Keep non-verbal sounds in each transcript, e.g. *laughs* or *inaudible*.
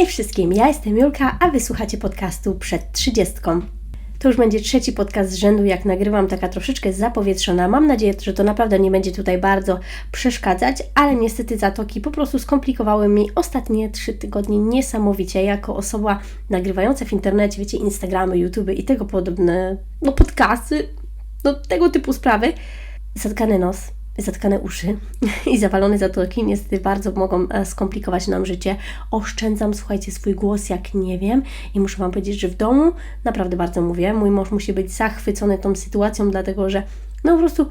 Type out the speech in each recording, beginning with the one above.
Hej wszystkim, ja jestem Julka, a wysłuchacie podcastu przed trzydziestką. To już będzie trzeci podcast z rzędu, jak nagrywam, taka troszeczkę zapowietrzona. Mam nadzieję, że to naprawdę nie będzie tutaj bardzo przeszkadzać, ale niestety zatoki po prostu skomplikowały mi ostatnie trzy tygodnie niesamowicie. Jako osoba nagrywająca w internecie, wiecie, Instagramy, YouTube i tego podobne, no podcasty, no tego typu sprawy, zatkany nos zatkane uszy *laughs* i zawalone zatoki niestety bardzo mogą e, skomplikować nam życie. Oszczędzam, słuchajcie, swój głos jak nie wiem i muszę Wam powiedzieć, że w domu naprawdę bardzo mówię. Mój mąż musi być zachwycony tą sytuacją, dlatego że no po prostu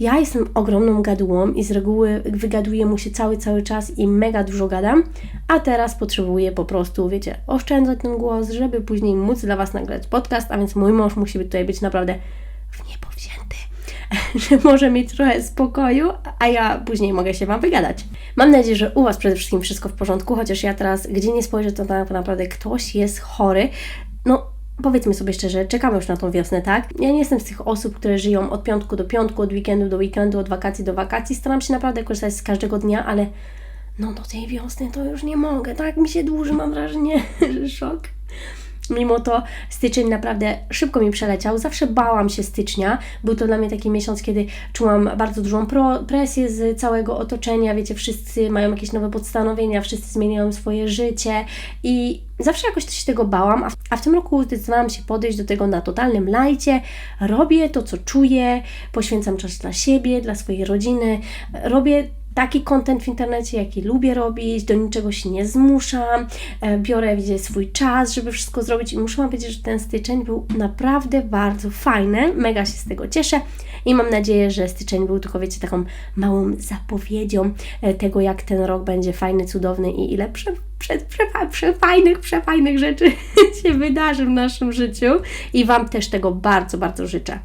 ja jestem ogromną gadułą i z reguły wygaduję mu się cały, cały czas i mega dużo gadam, a teraz potrzebuję po prostu, wiecie, oszczędzać ten głos, żeby później móc dla Was nagrać podcast, a więc mój mąż musi tutaj być naprawdę w niebo *laughs* że może mieć trochę spokoju, a ja później mogę się Wam wygadać. Mam nadzieję, że u Was przede wszystkim wszystko w porządku, chociaż ja teraz, gdzie nie spojrzę, to tak naprawdę ktoś jest chory. No, powiedzmy sobie szczerze, czekamy już na tą wiosnę, tak? Ja nie jestem z tych osób, które żyją od piątku do piątku, od weekendu do weekendu, od wakacji do wakacji. Staram się naprawdę korzystać z każdego dnia, ale no do tej wiosny to już nie mogę, tak? Mi się dłuży, mam wrażenie, *laughs* że szok. Mimo to styczeń naprawdę szybko mi przeleciał. Zawsze bałam się stycznia. Był to dla mnie taki miesiąc, kiedy czułam bardzo dużą presję z całego otoczenia. Wiecie, wszyscy mają jakieś nowe postanowienia, wszyscy zmieniają swoje życie i zawsze jakoś się tego bałam. A w tym roku zdecydowałam się podejść do tego na totalnym lajcie. Robię to, co czuję, poświęcam czas dla siebie, dla swojej rodziny. Robię taki content w internecie, jaki lubię robić, do niczego się nie zmuszam, e, biorę wiecie, swój czas, żeby wszystko zrobić i muszę powiedzieć, że ten styczeń był naprawdę bardzo fajny, mega się z tego cieszę i mam nadzieję, że styczeń był tylko, wiecie, taką małą zapowiedzią e, tego, jak ten rok będzie fajny, cudowny i ile prze, prze, prze, przefajnych, przefajnych rzeczy *laughs* się wydarzy w naszym życiu i Wam też tego bardzo, bardzo życzę.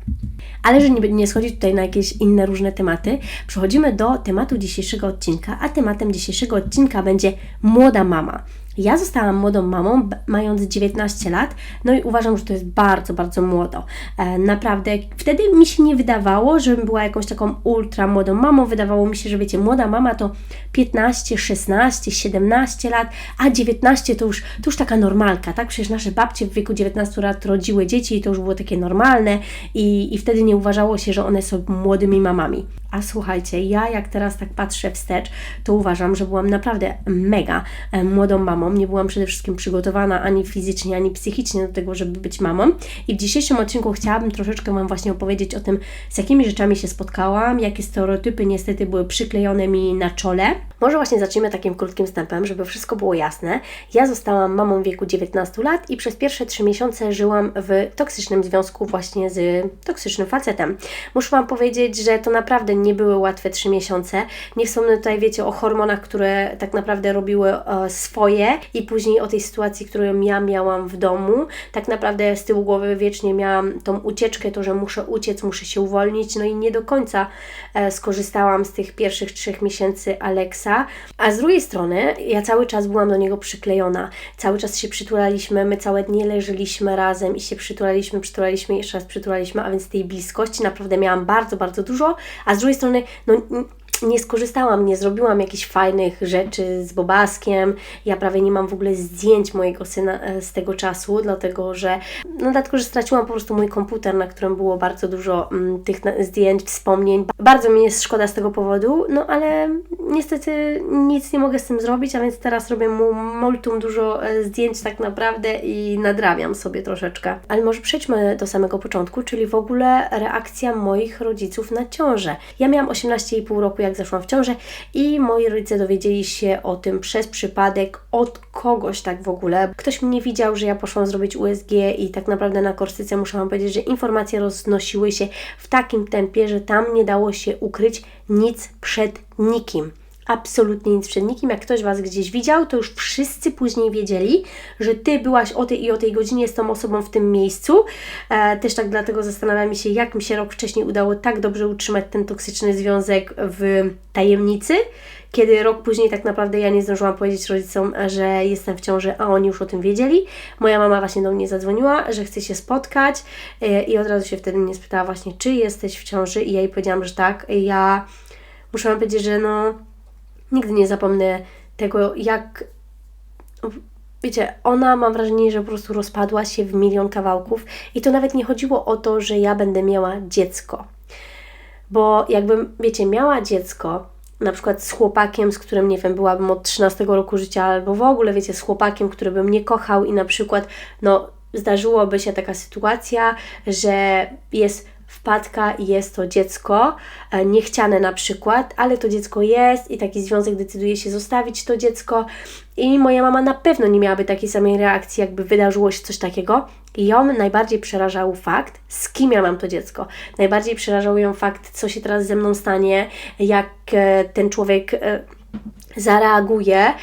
Ale że nie, nie schodzić tutaj na jakieś inne różne tematy, przechodzimy do tematu dzisiejszego odcinka, a tematem dzisiejszego odcinka będzie młoda mama. Ja zostałam młodą mamą, mając 19 lat, no i uważam, że to jest bardzo, bardzo młodo. E, naprawdę, wtedy mi się nie wydawało, żebym była jakąś taką ultra młodą mamą. Wydawało mi się, że wiecie, młoda mama to 15, 16, 17 lat, a 19 to już, to już taka normalka, tak? Przecież nasze babcie w wieku 19 lat rodziły dzieci i to już było takie normalne i, i wtedy nie uważało się, że one są młodymi mamami. A słuchajcie, ja jak teraz tak patrzę wstecz, to uważam, że byłam naprawdę mega e, młodą mamą. Nie byłam przede wszystkim przygotowana ani fizycznie, ani psychicznie do tego, żeby być mamą. I w dzisiejszym odcinku chciałabym troszeczkę Wam właśnie opowiedzieć o tym, z jakimi rzeczami się spotkałam, jakie stereotypy niestety były przyklejone mi na czole. Może właśnie zacznijmy takim krótkim wstępem, żeby wszystko było jasne. Ja zostałam mamą w wieku 19 lat i przez pierwsze 3 miesiące żyłam w toksycznym związku właśnie z toksycznym facetem. Muszę Wam powiedzieć, że to naprawdę nie były łatwe trzy miesiące. Nie wspomnę tutaj, wiecie, o hormonach, które tak naprawdę robiły e, swoje i później o tej sytuacji, którą ja miałam w domu. Tak naprawdę z tyłu głowy wiecznie miałam tą ucieczkę, to, że muszę uciec, muszę się uwolnić, no i nie do końca e, skorzystałam z tych pierwszych trzech miesięcy Alexa. A z drugiej strony, ja cały czas byłam do niego przyklejona. Cały czas się przytulaliśmy, my całe dnie leżeliśmy razem i się przytulaliśmy, przytulaliśmy jeszcze raz przytulaliśmy, a więc tej bliskości naprawdę miałam bardzo, bardzo dużo, a z drugiej strony, no nie skorzystałam, nie zrobiłam jakichś fajnych rzeczy z Bobaskiem. Ja prawie nie mam w ogóle zdjęć mojego syna e, z tego czasu, dlatego że, no dlatego, że straciłam po prostu mój komputer, na którym było bardzo dużo m, mm, tych zdjęć, wspomnień. Bardzo mi jest szkoda z tego powodu, no ale niestety nic nie mogę z tym zrobić, a więc teraz robię mu multum dużo e, zdjęć tak naprawdę i nadrabiam sobie troszeczkę. Ale może przejdźmy do samego początku, czyli w ogóle reakcja moich rodziców na ciążę. Ja miałam 18,5 roku, jak zeszłam w ciążę i moi rodzice dowiedzieli się o tym przez przypadek od kogoś tak w ogóle. Ktoś mnie widział, że ja poszłam zrobić USG i tak naprawdę na Korsyce muszę Wam powiedzieć, że informacje roznosiły się w takim tempie, że tam nie dało się ukryć nic przed nikim absolutnie nic przed nikim. Jak ktoś Was gdzieś widział, to już wszyscy później wiedzieli, że Ty byłaś o tej i o tej godzinie z tą osobą w tym miejscu. E, też tak dlatego zastanawiam się, jak mi się rok wcześniej udało tak dobrze utrzymać ten toksyczny związek w tajemnicy, kiedy rok później tak naprawdę ja nie zdążyłam powiedzieć rodzicom, że jestem w ciąży, a oni już o tym wiedzieli. Moja mama właśnie do mnie zadzwoniła, że chce się spotkać e, i od razu się wtedy mnie spytała właśnie, czy jesteś w ciąży i ja jej powiedziałam, że tak. Ja muszę Wam powiedzieć, że no Nigdy nie zapomnę tego, jak wiecie, ona mam wrażenie, że po prostu rozpadła się w milion kawałków i to nawet nie chodziło o to, że ja będę miała dziecko. Bo jakbym, wiecie, miała dziecko, na przykład z chłopakiem, z którym, nie wiem, byłabym od 13 roku życia, albo w ogóle, wiecie, z chłopakiem, który by mnie kochał i na przykład, no, zdarzyłoby się taka sytuacja, że jest wpadka i jest to dziecko, e, niechciane na przykład, ale to dziecko jest i taki związek decyduje się zostawić to dziecko i moja mama na pewno nie miałaby takiej samej reakcji, jakby wydarzyło się coś takiego. I ją najbardziej przerażał fakt, z kim ja mam to dziecko. Najbardziej przerażał ją fakt, co się teraz ze mną stanie, jak e, ten człowiek e, zareaguje, e,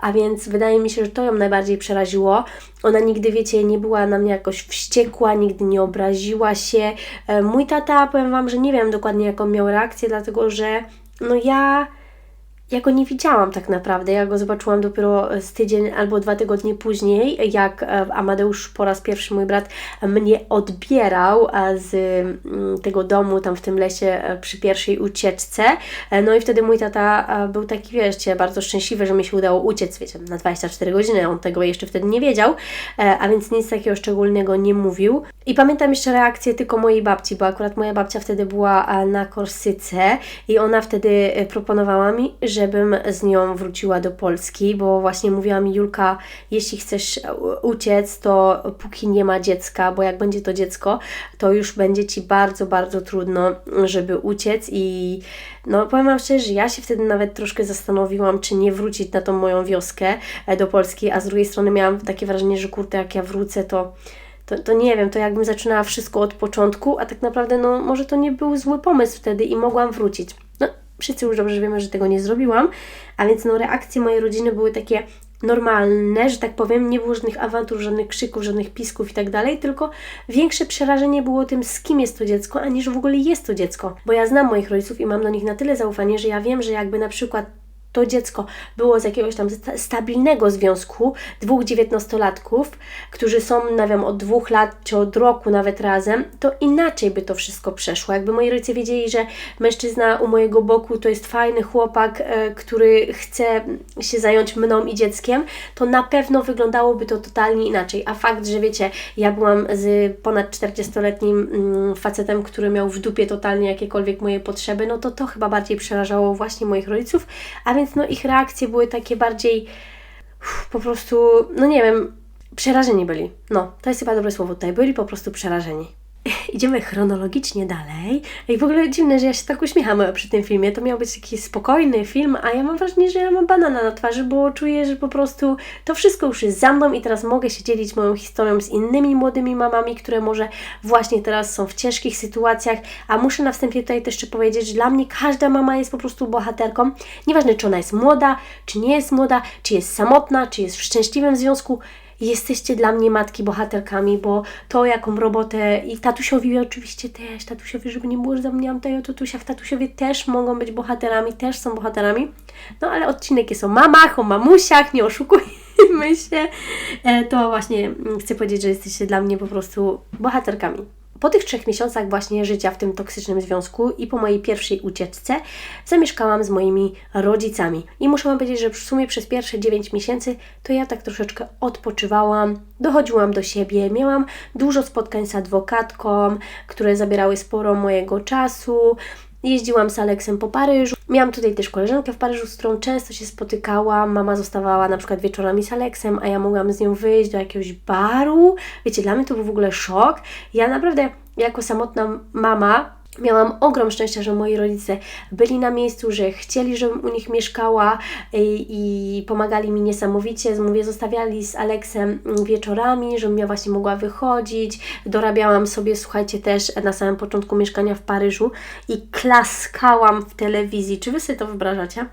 a więc wydaje mi się, że to ją najbardziej przeraziło. Ona nigdy, wiecie, nie była na mnie jakoś wściekła, nigdy nie obraziła się. E, mój tata, powiem Wam, że nie wiem dokładnie jaką miał reakcję, dlatego że no ja ja go nie widziałam tak naprawdę. Ja go zobaczyłam dopiero z tydzień albo dwa tygodnie później, jak e, Amadeusz po raz pierwszy, mój brat, mnie odbierał e, z mm, tego domu tam w tym lesie e, przy pierwszej ucieczce. No i wtedy mój tata był taki, wiecie, bardzo szczęśliwy, że mi się udało uciec, wiecie, na 24 godziny. On tego jeszcze wtedy nie wiedział, a więc nic takiego szczególnego nie mówił. I pamiętam jeszcze reakcję tylko mojej babci, bo akurat moja babcia wtedy była na Korsyce i ona wtedy proponowała mi, że żebym z nią wróciła do Polski, bo właśnie mówiła mi Julka, jeśli chcesz uciec, to póki nie ma dziecka, bo jak będzie to dziecko, to już będzie Ci bardzo, bardzo trudno, żeby uciec. I no powiem Wam szczerze, że ja się wtedy nawet troszkę zastanowiłam, czy nie wrócić na tą moją wioskę e, do Polski, a z drugiej strony miałam takie wrażenie, że kurde, jak ja wrócę, to to, to nie wiem, to jakbym zaczynała wszystko od początku, a tak naprawdę, no może to nie był zły pomysł wtedy i mogłam wrócić. No, wszyscy już dobrze wiemy, że tego nie zrobiłam, a więc no reakcje mojej rodziny były takie normalne, że tak powiem, nie było żadnych awantur, żadnych krzyków, żadnych pisków i tak dalej, tylko większe przerażenie było tym, z kim jest to dziecko, aniż w ogóle jest to dziecko. Bo ja znam moich rodziców i mam do nich na tyle zaufanie, że ja wiem, że jakby na przykład to dziecko było z jakiegoś tam stabilnego związku dwóch dziewiętnastolatków, którzy są, nie od dwóch lat czy od roku nawet razem, to inaczej by to wszystko przeszło. Jakby moi rodzice wiedzieli, że mężczyzna u mojego boku to jest fajny chłopak, e, który chce się zająć mną i dzieckiem, to na pewno wyglądałoby to totalnie inaczej. A fakt, że wiecie, ja byłam z ponad 40-letnim mm, facetem, który miał w dupie totalnie jakiekolwiek moje potrzeby, no to to chyba bardziej przerażało właśnie moich rodziców, a więc no ich reakcje były takie bardziej po prostu, no nie wiem, przerażeni byli. No, to jest chyba dobre słowo tutaj. Byli po prostu przerażeni. Idziemy chronologicznie dalej. I w ogóle dziwne, że ja się tak uśmiecham przy tym filmie. To miał być taki spokojny film, a ja mam wrażenie, że ja mam banana na twarzy, bo czuję, że po prostu to wszystko już jest za mną i teraz mogę się dzielić moją historią z innymi młodymi mamami, które może właśnie teraz są w ciężkich sytuacjach. A muszę na wstępie tutaj też jeszcze powiedzieć, że dla mnie każda mama jest po prostu bohaterką. Nieważne, czy ona jest młoda, czy nie jest młoda, czy jest samotna, czy jest w szczęśliwym związku jesteście dla mnie matki bohaterkami, bo to jaką robotę i tatusiowi oczywiście też, tatusiowi, żeby nie było, że zapomniałam tutaj o tatusiach, tatusiowie też mogą być bohaterami, też są bohaterami, no ale odcinek jest o mamach, o mamusiach, nie oszukujmy się, e, to właśnie chcę powiedzieć, że jesteście dla mnie po prostu bohaterkami. Po tych trzech miesiącach właśnie życia w tym toksycznym związku i po mojej pierwszej ucieczce zamieszkałam z moimi rodzicami. I muszę Wam powiedzieć, że w sumie przez pierwsze 9 miesięcy to ja tak troszeczkę odpoczywałam, dochodziłam do siebie, miałam dużo spotkań z adwokatką, które zabierały sporo mojego czasu. Jeździłam z Aleksem po Paryżu. Miałam tutaj też koleżankę w Paryżu, z którą często się spotykałam. Mama zostawała na przykład wieczorami z Aleksem, a ja mogłam z nią wyjść do jakiegoś baru. Wiecie, dla mnie to był w ogóle szok. Ja naprawdę jako samotna mama Miałam ogrom szczęścia, że moi rodzice byli na miejscu, że chcieli, żebym u nich mieszkała i, i pomagali mi niesamowicie. Mówię, zostawiali z Aleksem wieczorami, żebym ja właśnie mogła wychodzić. Dorabiałam sobie, słuchajcie, też na samym początku mieszkania w Paryżu i klaskałam w telewizji. Czy Wy sobie to wyobrażacie?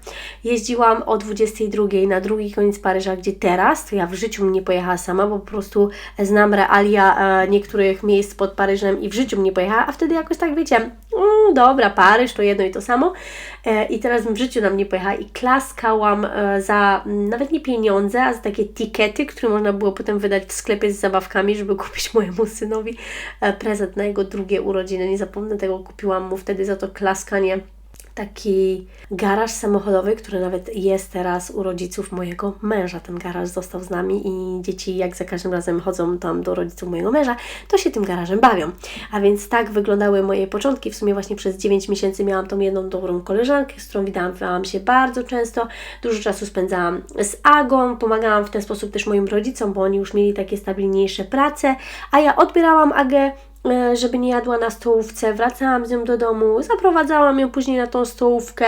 Jeździłam o 22 na drugi koniec Paryża, gdzie teraz, to ja w życiu mnie pojechała sama, bo po prostu znam realia e, niektórych miejsc pod Paryżem i w życiu mnie pojechała, a wtedy jakoś tak, wiecie, mm, dobra, Paryż to jedno i to samo. E, I teraz w życiu na mnie pojechała i klaskałam e, za nawet nie pieniądze, a za takie tikety, które można było potem wydać w sklepie z zabawkami, żeby kupić mojemu synowi e, prezent na jego drugie urodziny. Nie zapomnę tego, kupiłam mu wtedy za to klaskanie taki garaż samochodowy, który nawet jest teraz u rodziców mojego męża. Ten garaż został z nami i dzieci jak za każdym razem chodzą tam do rodziców mojego męża, to się tym garażem bawią. A więc tak wyglądały moje początki. W sumie właśnie przez 9 miesięcy miałam tą jedną dobrą koleżankę, z którą widałam się bardzo często. Dużo czasu spędzałam z Agą, pomagałam w ten sposób też moim rodzicom, bo oni już mieli takie stabilniejsze prace, a ja odbierałam Agę żeby nie jadła na stołówce, wracałam z nią do domu, zaprowadzałam ją później na tą stołówkę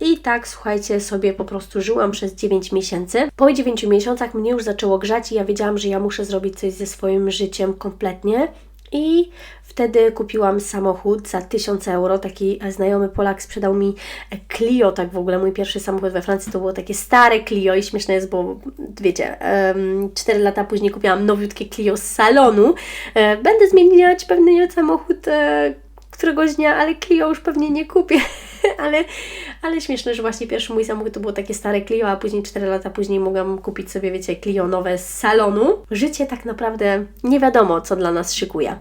i tak, słuchajcie, sobie po prostu żyłam przez 9 miesięcy. Po 9 miesiącach mnie już zaczęło grzać i ja wiedziałam, że ja muszę zrobić coś ze swoim życiem kompletnie i Wtedy kupiłam samochód za 1000 euro. Taki znajomy Polak sprzedał mi Clio, tak w ogóle mój pierwszy samochód we Francji to było takie stare Clio i śmieszne jest, bo wiecie, 4 lata później kupiłam nowiutkie Clio z salonu. E, będę zmieniać pewnie samochód e, któregoś dnia, ale Clio już pewnie nie kupię. *laughs* ale, ale śmieszne, że właśnie pierwszy mój samochód to było takie stare Clio, a później 4 lata później mogłam kupić sobie, wiecie, Clio nowe z salonu. Życie tak naprawdę nie wiadomo, co dla nas szykuje.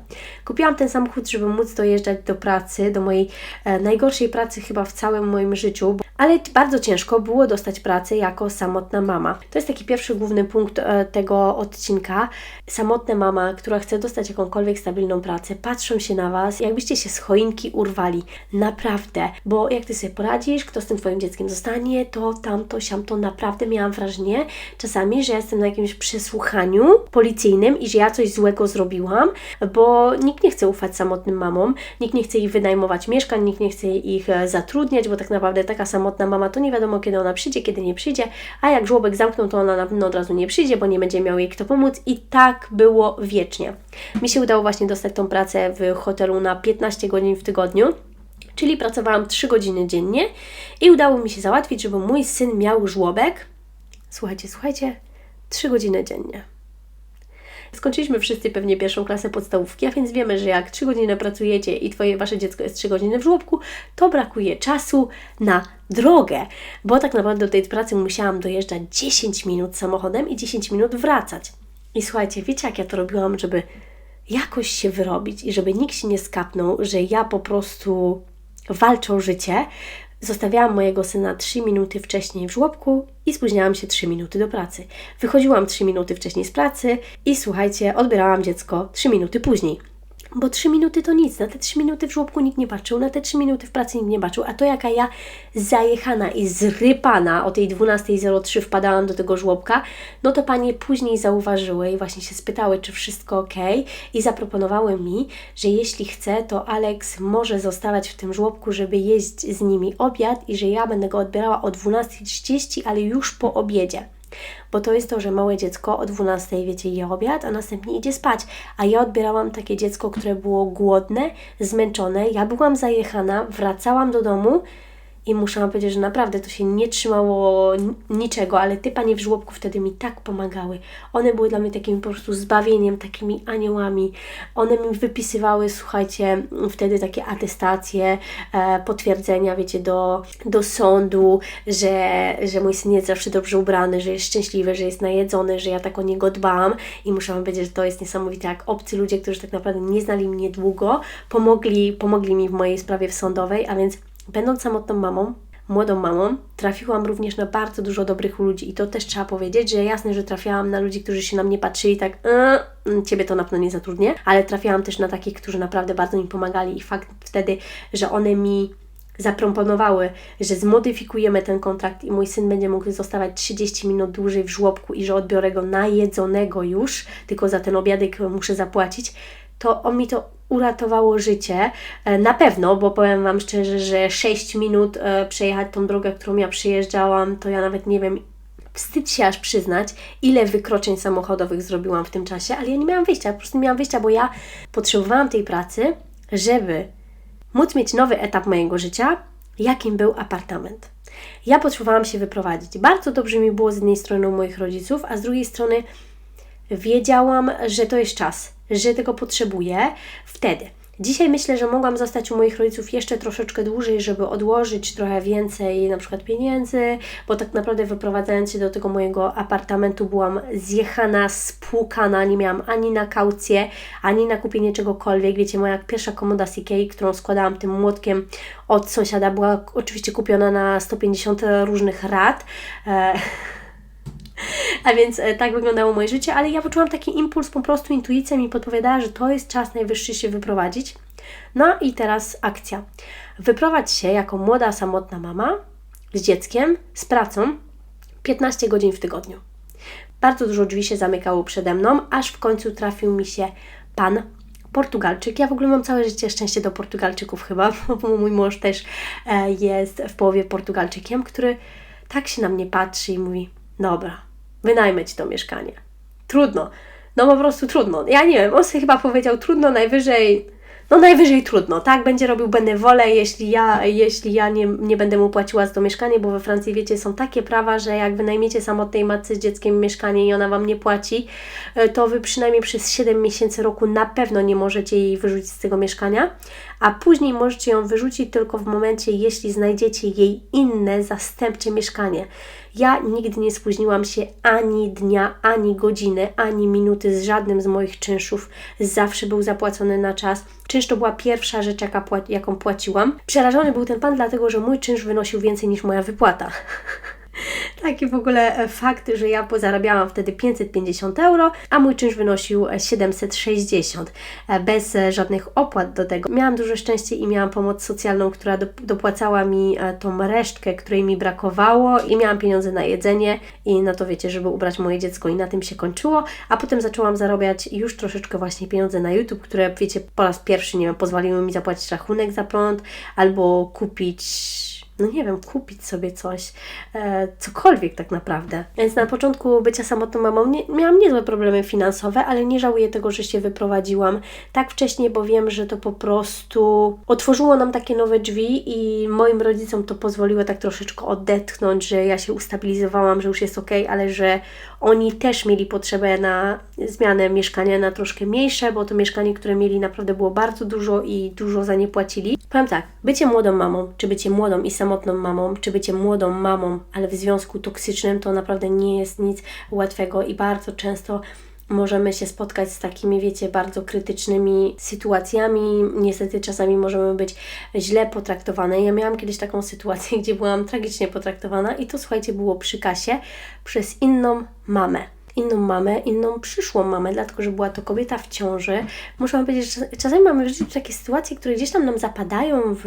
Kupiłam ten samochód, żeby móc dojeżdżać do pracy, do mojej e, najgorszej pracy chyba w całym moim życiu, ale bardzo ciężko było dostać pracę jako samotna mama. To jest taki pierwszy główny punkt e, tego odcinka. Samotna mama, która chce dostać jakąkolwiek stabilną pracę, patrzą się na Was, jakbyście się z choinki urwali. Naprawdę, bo jak Ty sobie poradzisz, kto z tym Twoim dzieckiem zostanie, to tamto, siamto. Naprawdę miałam wrażenie czasami, że jestem na jakimś przesłuchaniu policyjnym i że ja coś złego zrobiłam, bo nikt nie chce ufać samotnym mamom, nikt nie chce ich wynajmować mieszkań, nikt nie chce ich e, zatrudniać, bo tak naprawdę taka samotna mama to nie wiadomo kiedy ona przyjdzie, kiedy nie przyjdzie, a jak żłobek zamkną, to ona na pewno od razu nie przyjdzie, bo nie będzie miał jej kto pomóc i tak było wiecznie. Mi się udało właśnie dostać tą pracę w hotelu na 15 godzin w tygodniu czyli pracowałam 3 godziny dziennie i udało mi się załatwić, żeby mój syn miał żłobek. Słuchajcie, słuchajcie, 3 godziny dziennie. Skończyliśmy wszyscy pewnie pierwszą klasę podstawówki, a więc wiemy, że jak 3 godziny pracujecie i twoje wasze dziecko jest 3 godziny w żłobku, to brakuje czasu na drogę, bo tak naprawdę do tej pracy musiałam dojeżdżać 10 minut samochodem i 10 minut wracać. I słuchajcie, wiecie jak ja to robiłam, żeby jakoś się wyrobić i żeby nikt się nie skapnął, że ja po prostu walczą życie, zostawiałam mojego syna 3 minuty wcześniej w żłobku i spóźniałam się 3 minuty do pracy. Wychodziłam 3 minuty wcześniej z pracy i słuchajcie, odbierałam dziecko 3 minuty później. Bo trzy minuty to nic, na te trzy minuty w żłobku nikt nie patrzył, na te trzy minuty w pracy nikt nie patrzył, a to jaka ja zajechana i zrypana o tej 12.03 wpadałam do tego żłobka, no to panie później zauważyły i właśnie się spytały, czy wszystko ok i zaproponowały mi, że jeśli chce, to Alex może zostawać w tym żłobku, żeby jeść z nimi obiad i że ja będę go odbierała o 12.30, ale już po obiedzie. Bo to jest to, że małe dziecko o 12 wiecie je obiad, a następnie idzie spać. A ja odbierałam takie dziecko, które było głodne, zmęczone. Ja byłam zajechana, wracałam do domu i muszę Wam powiedzieć, że naprawdę to się nie trzymało niczego, ale te panie w żłobku wtedy mi tak pomagały. One były dla mnie takim po prostu zbawieniem, takimi aniołami. One mi wypisywały, słuchajcie, wtedy takie atestacje, e, potwierdzenia, wiecie, do, do sądu, że, że mój syn jest zawsze dobrze ubrany, że jest szczęśliwy, że jest najedzony, że ja tak o niego dbam. I muszę Wam powiedzieć, że to jest niesamowite, jak obcy ludzie, którzy tak naprawdę nie znali mnie długo, pomogli, pomogli mi w mojej sprawie w sądowej, a więc Będąc samotną mamą, młodą mamą, trafiłam również na bardzo dużo dobrych ludzi i to też trzeba powiedzieć, że jasne, że trafiałam na ludzi, którzy się na mnie patrzyli tak, yy, ciebie to na pewno nie zatrudnię, ale trafiałam też na takich, którzy naprawdę bardzo mi pomagali i fakt wtedy, że one mi zaproponowały, że zmodyfikujemy ten kontrakt i mój syn będzie mógł zostawać 30 minut dłużej w żłobku i że odbiorę go najedzonego już, tylko za ten obiadek muszę zapłacić, to on mi to uratowało życie. E, na pewno, bo powiem Wam szczerze, że 6 minut e, przejechać tą drogę, którą ja przyjeżdżałam, to ja nawet nie wiem, wstyd się aż przyznać, ile wykroczeń samochodowych zrobiłam w tym czasie, ale ja nie miałam wyjścia, po prostu nie miałam wyjścia, bo ja potrzebowałam tej pracy, żeby móc mieć nowy etap mojego życia, jakim był apartament. Ja potrzebowałam się wyprowadzić. Bardzo dobrze mi było z jednej strony u moich rodziców, a z drugiej strony wiedziałam, że to jest czas, że tego potrzebuję wtedy. Dzisiaj myślę, że mogłam zostać u moich rodziców jeszcze troszeczkę dłużej, żeby odłożyć trochę więcej na przykład pieniędzy, bo tak naprawdę wyprowadzając się do tego mojego apartamentu byłam zjechana, spłukana, nie miałam ani na kaucję, ani na kupienie czegokolwiek. Wiecie, moja pierwsza komoda Ikei, którą składałam tym młotkiem od sąsiada, była oczywiście kupiona na 150 różnych rat. E a więc e, tak wyglądało moje życie, ale ja poczułam taki impuls, po prostu intuicja mi podpowiadała, że to jest czas najwyższy się wyprowadzić. No i teraz akcja. Wyprowadź się jako młoda, samotna mama z dzieckiem, z pracą 15 godzin w tygodniu. Bardzo dużo drzwi się zamykało przede mną, aż w końcu trafił mi się pan Portugalczyk. Ja w ogóle mam całe życie szczęście do Portugalczyków chyba, *laughs* bo mój mąż też e, jest w połowie Portugalczykiem, który tak się na mnie patrzy i mówi: Dobra, wynajmę Ci to mieszkanie. Trudno. No po prostu trudno. Ja nie wiem, on sobie chyba powiedział trudno, najwyżej no najwyżej trudno, tak? Będzie robił będę wolę, jeśli ja, jeśli ja nie, nie będę mu płaciła za to mieszkanie, bo we Francji, wiecie, są takie prawa, że jak wynajmiecie samotnej matce z dzieckiem mieszkanie i ona Wam nie płaci, e, to Wy przynajmniej przez 7 miesięcy roku na pewno nie możecie jej wyrzucić z tego mieszkania, a później możecie ją wyrzucić tylko w momencie, jeśli znajdziecie jej inne, zastępcze mieszkanie. Ja nigdy nie spóźniłam się ani dnia, ani godziny, ani minuty z żadnym z moich czynszów. Zawsze był zapłacony na czas. Czynsz to była pierwsza rzecz, jaka, jaką płaciłam. Przerażony był ten pan, dlatego że mój czynsz wynosił więcej niż moja wypłata. *laughs* Taki w ogóle e, fakt, że ja zarabiałam wtedy 550 euro, a mój czynsz wynosił 760, e, bez e, żadnych opłat do tego. Miałam duże szczęście i miałam pomoc socjalną, która dopłacała mi tą resztkę, której mi brakowało i miałam pieniądze na jedzenie i na to wiecie, żeby ubrać moje dziecko. I na tym się kończyło, a potem zaczęłam zarabiać już troszeczkę właśnie pieniądze na YouTube, które wiecie, po raz pierwszy, nie wiem, pozwoliły mi zapłacić rachunek za prąd albo kupić no nie wiem, kupić sobie coś, e, cokolwiek tak naprawdę. Więc na początku bycia samotną mamą nie, miałam niezłe problemy finansowe, ale nie żałuję tego, że się wyprowadziłam tak wcześnie, bo wiem, że to po prostu otworzyło nam takie nowe drzwi i moim rodzicom to pozwoliło tak troszeczkę odetchnąć, że ja się ustabilizowałam, że już jest ok, ale że oni też mieli potrzebę na zmianę mieszkania na troszkę mniejsze, bo to mieszkanie, które mieli naprawdę było bardzo dużo i dużo za nie płacili. Powiem tak, bycie młodą mamą, czy bycie młodą i samotną mamą, czy bycie młodą mamą, ale w związku toksycznym, to naprawdę nie jest nic łatwego i bardzo często możemy się spotkać z takimi, wiecie, bardzo krytycznymi sytuacjami. Niestety czasami możemy być źle potraktowane. Ja miałam kiedyś taką sytuację, gdzie byłam tragicznie potraktowana i to słuchajcie, było przy kasie przez inną mamę inną mamę, inną przyszłą mamę, dlatego że była to kobieta w ciąży. Muszę powiedzieć, że czasami mamy w życiu takie sytuacje, które gdzieś tam nam zapadają w,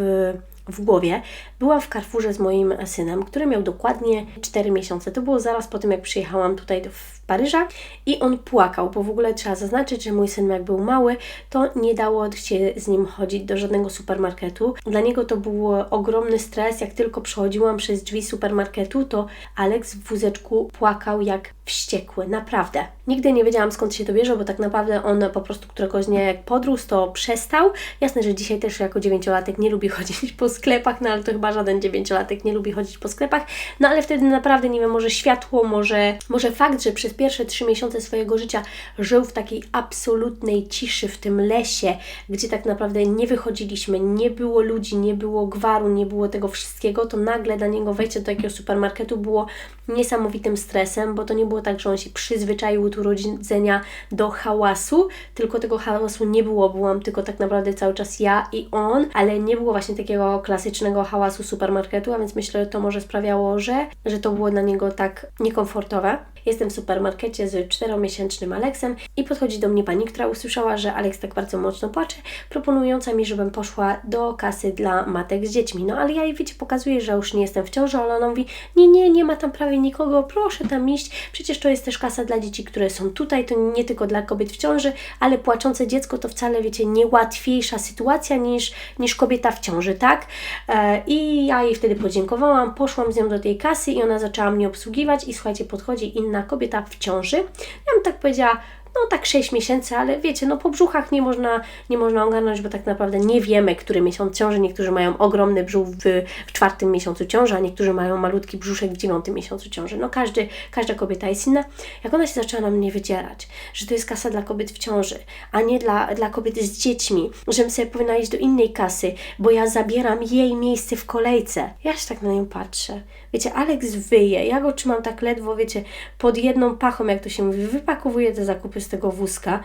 w głowie. Byłam w Carrefourze z moim synem, który miał dokładnie 4 miesiące. To było zaraz po tym, jak przyjechałam tutaj do, Paryża i on płakał, bo w ogóle trzeba zaznaczyć, że mój syn jak był mały, to nie dało się z nim chodzić do żadnego supermarketu. Dla niego to był ogromny stres, jak tylko przechodziłam przez drzwi supermarketu, to Alex w wózeczku płakał jak wściekły, naprawdę. Nigdy nie wiedziałam skąd się to bierze, bo tak naprawdę on po prostu któregoś dnia jak podrósł, to przestał. Jasne, że dzisiaj też jako dziewięciolatek nie lubi *laughs* chodzić po sklepach, no ale to chyba żaden dziewięciolatek nie lubi chodzić po sklepach, no ale wtedy naprawdę, nie wiem, może światło, może, może fakt, że przez pierwsze trzy miesiące swojego życia żył w takiej absolutnej ciszy w tym lesie, gdzie tak naprawdę nie wychodziliśmy, nie było ludzi, nie było gwaru, nie było tego wszystkiego, to nagle dla niego wejście do takiego supermarketu było niesamowitym stresem, bo to nie było tak, że on się przyzwyczaił tu rodzenia do hałasu, tylko tego hałasu nie było, byłam tylko tak naprawdę cały czas ja i on, ale nie było właśnie takiego klasycznego hałasu supermarketu, a więc myślę, że to może sprawiało, że, że to było dla niego tak niekomfortowe. Jestem w supermarkecie z czteromiesięcznym Aleksem i podchodzi do mnie pani, która usłyszała, że Aleks tak bardzo mocno płacze, proponująca mi, żebym poszła do kasy dla matek z dziećmi. No ale ja jej, wiecie, pokazuję, że już nie jestem w ciąży, ale ona mówi, nie, nie, nie ma tam prawie nikogo, proszę tam iść, przecież to jest też kasa dla dzieci, które są tutaj, to nie tylko dla kobiet w ciąży, ale płaczące dziecko to wcale, wiecie, nie łatwiejsza sytuacja niż, niż kobieta w ciąży, tak? E, I ja jej wtedy podziękowałam, poszłam z nią do tej kasy i ona zaczęła mnie obsługiwać i słuchajcie, podchodzi inna kobieta w ciąży. Ja bym tak powiedziała, no tak 6 miesięcy, ale wiecie, no po brzuchach nie można, nie można ogarnąć, bo tak naprawdę nie wiemy, który miesiąc ciąży. Niektórzy mają ogromny brzuch w, w czwartym miesiącu ciąży, a niektórzy mają malutki brzuszek w dziewiątym miesiącu ciąży. No każdy, każda kobieta jest inna. Jak ona się zaczęła na mnie wydzierać, że to jest kasa dla kobiet w ciąży, a nie dla, dla kobiet z dziećmi, żebym sobie powinna iść do innej kasy, bo ja zabieram jej miejsce w kolejce. Ja się tak na nią patrzę. Wiecie, Alex wyje, ja go trzymam tak ledwo, wiecie, pod jedną pachą, jak to się mówi, wypakowuję te zakupy z tego wózka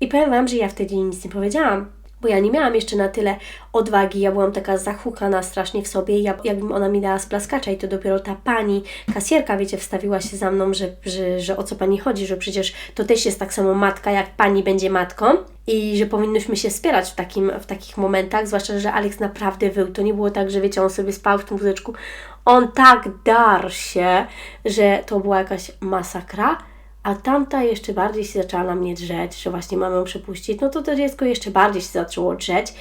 i powiem Wam, że ja wtedy nic nie powiedziałam bo ja nie miałam jeszcze na tyle odwagi, ja byłam taka zahukana strasznie w sobie, ja, jakbym ona mi dała splaskacza i to dopiero ta pani kasierka, wiecie, wstawiła się za mną, że, że, że o co pani chodzi, że przecież to też jest tak samo matka, jak pani będzie matką i że powinnyśmy się wspierać w, takim, w takich momentach, zwłaszcza, że Alex naprawdę wył, to nie było tak, że wiecie, on sobie spał w tym wózeczku, on tak dar się, że to była jakaś masakra, a tamta jeszcze bardziej się zaczęła na mnie drzeć, że właśnie mamy ją przepuścić, no to to dziecko jeszcze bardziej się zaczęło drzeć.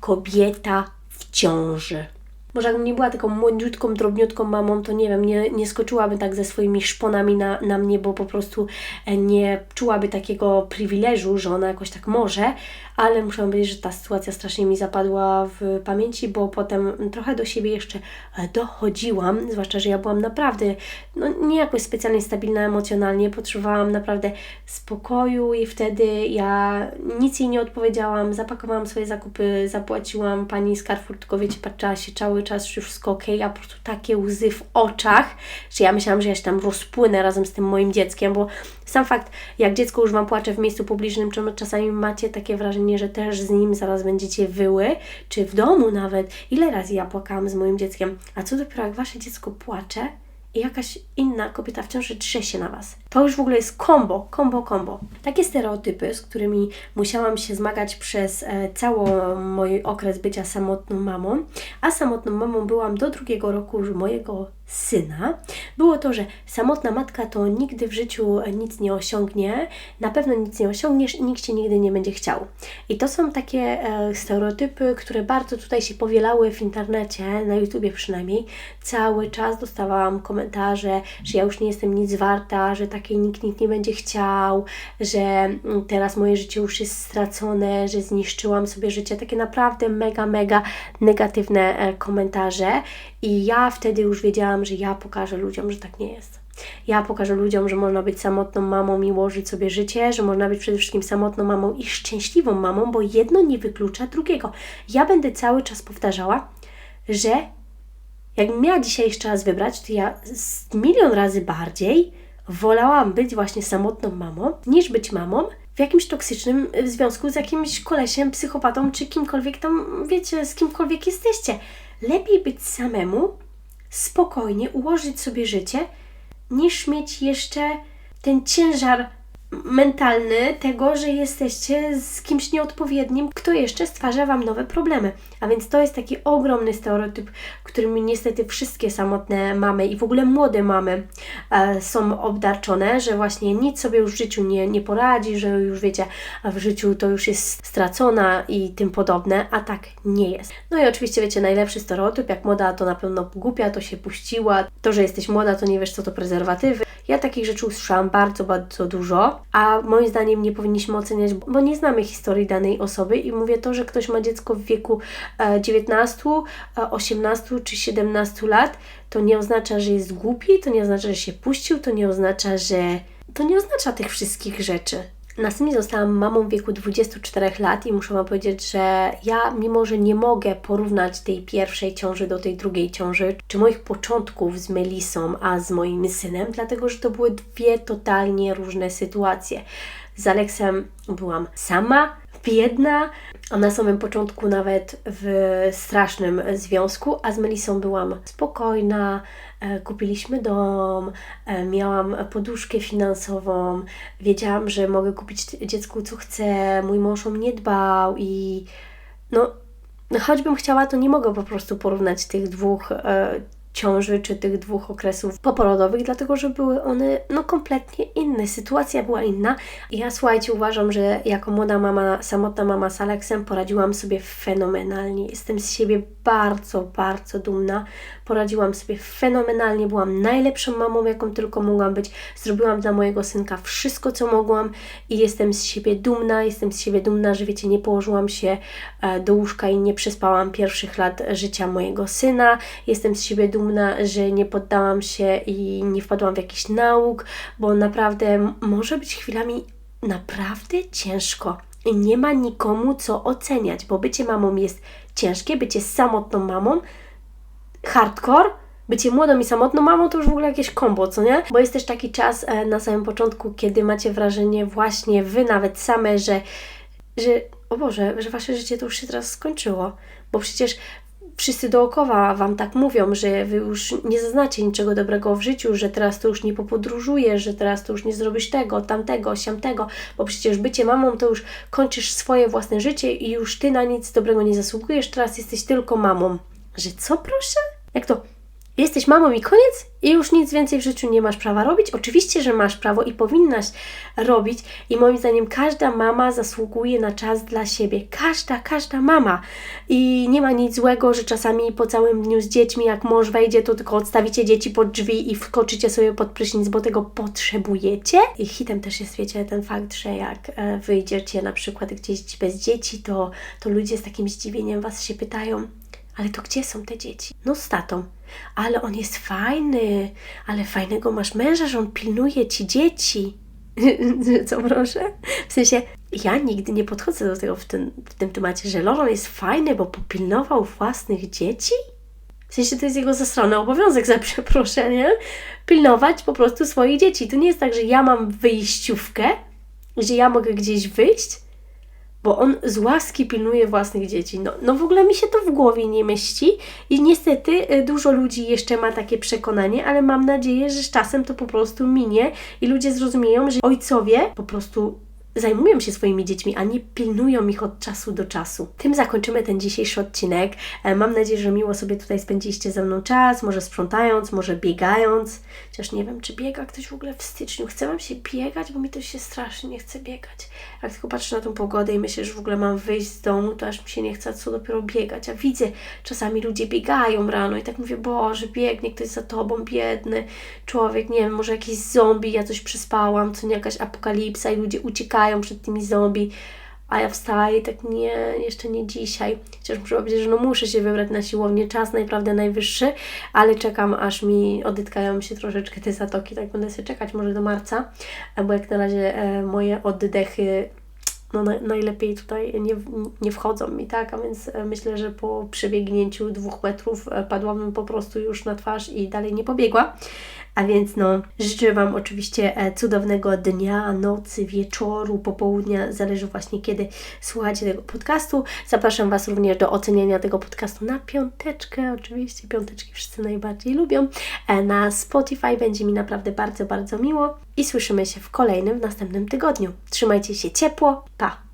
Kobieta w ciąży. Może jakbym nie była taką młodziutką, drobniutką mamą, to nie wiem, nie, nie skoczyłaby tak ze swoimi szponami na, na mnie, bo po prostu e, nie czułaby takiego przywileżu, że ona jakoś tak może, ale muszę powiedzieć, że ta sytuacja strasznie mi zapadła w pamięci, bo potem trochę do siebie jeszcze e, dochodziłam, zwłaszcza, że ja byłam naprawdę no, nie jakoś specjalnie stabilna emocjonalnie, potrzebowałam naprawdę spokoju i wtedy ja nic jej nie odpowiedziałam, zapakowałam swoje zakupy, zapłaciłam pani z Carrefour, tylko wiecie, patrzyła się cały czas, wszystko ok, a po prostu takie łzy w oczach, że ja myślałam, że ja się tam rozpłynę razem z tym moim dzieckiem, bo sam fakt, jak dziecko już Wam płacze w miejscu publicznym, czasami macie takie wrażenie, że też z nim zaraz będziecie wyły, czy w domu nawet. Ile razy ja płakałam z moim dzieckiem, a co dopiero jak Wasze dziecko płacze, i jakaś inna kobieta wciąż drze się na Was. To już w ogóle jest kombo, kombo, kombo. Takie stereotypy, z którymi musiałam się zmagać przez e, cały mój okres bycia samotną mamą, a samotną mamą byłam do drugiego roku mojego syna, było to, że samotna matka to nigdy w życiu nic nie osiągnie, na pewno nic nie osiągniesz i nikt Cię nigdy nie będzie chciał. I to są takie e, stereotypy, które bardzo tutaj się powielały w internecie, na YouTubie przynajmniej. Cały czas dostawałam komentarze, że ja już nie jestem nic warta, że takiej nikt, nikt nie będzie chciał, że mm, teraz moje życie już jest stracone, że zniszczyłam sobie życie. Takie naprawdę mega, mega negatywne e, komentarze. I ja wtedy już wiedziałam, że ja pokażę ludziom, że tak nie jest. Ja pokażę ludziom, że można być samotną mamą i łożyć sobie życie, że można być przede wszystkim samotną mamą i szczęśliwą mamą, bo jedno nie wyklucza drugiego. Ja będę cały czas powtarzała, że jakbym miała dzisiaj jeszcze raz wybrać, to ja milion razy bardziej wolałam być właśnie samotną mamą, niż być mamą w jakimś toksycznym związku z jakimś kolesiem, psychopatą, czy kimkolwiek tam, wiecie, z kimkolwiek jesteście. Lepiej być samemu, spokojnie ułożyć sobie życie, niż mieć jeszcze ten ciężar mentalny tego, że jesteście z kimś nieodpowiednim, kto jeszcze stwarza Wam nowe problemy. A więc to jest taki ogromny stereotyp, którym niestety wszystkie samotne mamy i w ogóle młode mamy e, są obdarczone, że właśnie nic sobie już w życiu nie, nie poradzi, że już wiecie, w życiu to już jest stracona i tym podobne, a tak nie jest. No i oczywiście wiecie, najlepszy stereotyp, jak młoda to na pewno głupia, to się puściła, to, że jesteś młoda, to nie wiesz co to prezerwatywy. Ja takich rzeczy usłyszałam bardzo, bardzo dużo, a moim zdaniem nie powinniśmy oceniać, bo nie znamy historii danej osoby i mówię to, że ktoś ma dziecko w wieku 19, e, 18 e, czy 17 lat, to nie oznacza, że jest głupi, to nie oznacza, że się puścił, to nie oznacza, że to nie oznacza tych wszystkich rzeczy. Następnie zostałam mamą w wieku 24 lat i muszę Wam powiedzieć, że ja, mimo że nie mogę porównać tej pierwszej ciąży do tej drugiej ciąży, czy moich początków z Melisą, a z moim synem, dlatego że to były dwie totalnie różne sytuacje. Z Aleksem byłam sama, biedna, na samym początku nawet w strasznym związku, a z Melisą byłam spokojna, e, kupiliśmy dom, e, miałam poduszkę finansową, wiedziałam, że mogę kupić dziecku co chcę, mój mąż o mnie dbał i no, choćbym chciała, to nie mogę po prostu porównać tych dwóch e, ciąży czy tych dwóch okresów poporodowych, dlatego że były one no kompletnie inne. Sytuacja była inna. Ja słuchajcie, uważam, że jako młoda mama, samotna mama z Aleksem poradziłam sobie fenomenalnie. Jestem z siebie bardzo, bardzo dumna. Poradziłam sobie fenomenalnie, byłam najlepszą mamą, jaką tylko mogłam być. Zrobiłam dla mojego synka wszystko, co mogłam i jestem z siebie dumna. Jestem z siebie dumna, że wiecie, nie położyłam się e, do łóżka i nie przespałam pierwszych lat życia mojego syna. Jestem z siebie dumna, że nie poddałam się i nie wpadłam w jakiś nauk, bo naprawdę może być chwilami naprawdę ciężko. I nie ma nikomu co oceniać, bo bycie mamą jest ciężkie, bycie samotną mamą hardcore, bycie młodą i samotną mamą to już w ogóle jakieś kombo, co nie? Bo jest też taki czas e, na samym początku, kiedy macie wrażenie właśnie wy nawet same, że, że o Boże, że wasze życie to już się teraz skończyło, bo przecież wszyscy dookoła Wam tak mówią, że Wy już nie zaznacie niczego dobrego w życiu, że teraz to już nie popodróżujesz, że teraz to już nie zrobisz tego, tamtego, siamtego, bo przecież bycie mamą to już kończysz swoje własne życie i już Ty na nic dobrego nie zasługujesz, teraz jesteś tylko mamą. Że co proszę? Jak to? Jesteś mamą i koniec? I już nic więcej w życiu nie masz prawa robić? Oczywiście, że masz prawo i powinnaś robić. I moim zdaniem każda mama zasługuje na czas dla siebie. Każda, każda mama. I nie ma nic złego, że czasami po całym dniu z dziećmi, jak mąż wejdzie, to tylko odstawicie dzieci pod drzwi i wkoczycie sobie pod prysznic, bo tego potrzebujecie. I hitem też jest, wiecie, ten fakt, że jak e, wyjdziecie na przykład gdzieś bez dzieci, to, to ludzie z takim zdziwieniem Was się pytają, ale to gdzie są te dzieci? No z tatą. Ale on jest fajny, ale fajnego masz męża, że on pilnuje ci dzieci. *laughs* Co proszę? W sensie, ja nigdy nie podchodzę do tego w tym, w tym temacie, że Loron jest fajny, bo popilnował własnych dzieci? W sensie to jest jego zasrany obowiązek, za przeproszenie, pilnować po prostu swoich dzieci. To nie jest tak, że ja mam wyjściówkę, że ja mogę gdzieś wyjść, bo on z łaski pilnuje własnych dzieci. No, no w ogóle mi się to w głowie nie mieści i niestety y, dużo ludzi jeszcze ma takie przekonanie, ale mam nadzieję, że z czasem to po prostu minie i ludzie zrozumieją, że ojcowie po prostu zajmują się swoimi dziećmi, a nie pilnują ich od czasu do czasu. Tym zakończymy ten dzisiejszy odcinek. E, mam nadzieję, że miło sobie tutaj spędziliście ze mną czas, może sprzątając, może biegając. Chociaż nie wiem, czy biega ktoś w ogóle w styczniu. Chce Wam się biegać, bo mi to się strasznie nie chce biegać. Jak tylko patrzę na tą pogodę i myślę, że w ogóle mam wyjść z domu, to aż mi się nie chce co dopiero biegać. A widzę, czasami ludzie biegają rano i tak mówię, Boże, biegnie ktoś za Tobą, biedny człowiek, nie wiem, może jakiś zombie, ja coś przespałam, co nie jakaś apokalipsa i ludzie uciekają przed tymi zombie, a ja wstaję i tak nie, jeszcze nie dzisiaj. Chociaż muszę powiedzieć, że no muszę się wybrać na siłownię, czas naprawdę najwyższy, ale czekam aż mi odetkają się troszeczkę te zatoki, tak będę sobie czekać może do marca, bo jak na razie e, moje oddechy no na, najlepiej tutaj nie, nie wchodzą mi, tak? A więc e, myślę, że po przebiegnięciu dwóch metrów e, padłabym po prostu już na twarz i dalej nie pobiegła. A więc no, życzę Wam oczywiście e, cudownego dnia, nocy, wieczoru, popołudnia, zależy właśnie kiedy słuchacie tego podcastu. Zapraszam Was również do oceniania tego podcastu na piąteczkę, oczywiście piąteczki wszyscy najbardziej lubią. E, na Spotify będzie mi naprawdę bardzo, bardzo miło i słyszymy się w kolejnym, w następnym tygodniu. Trzymajcie się ciepło, pa!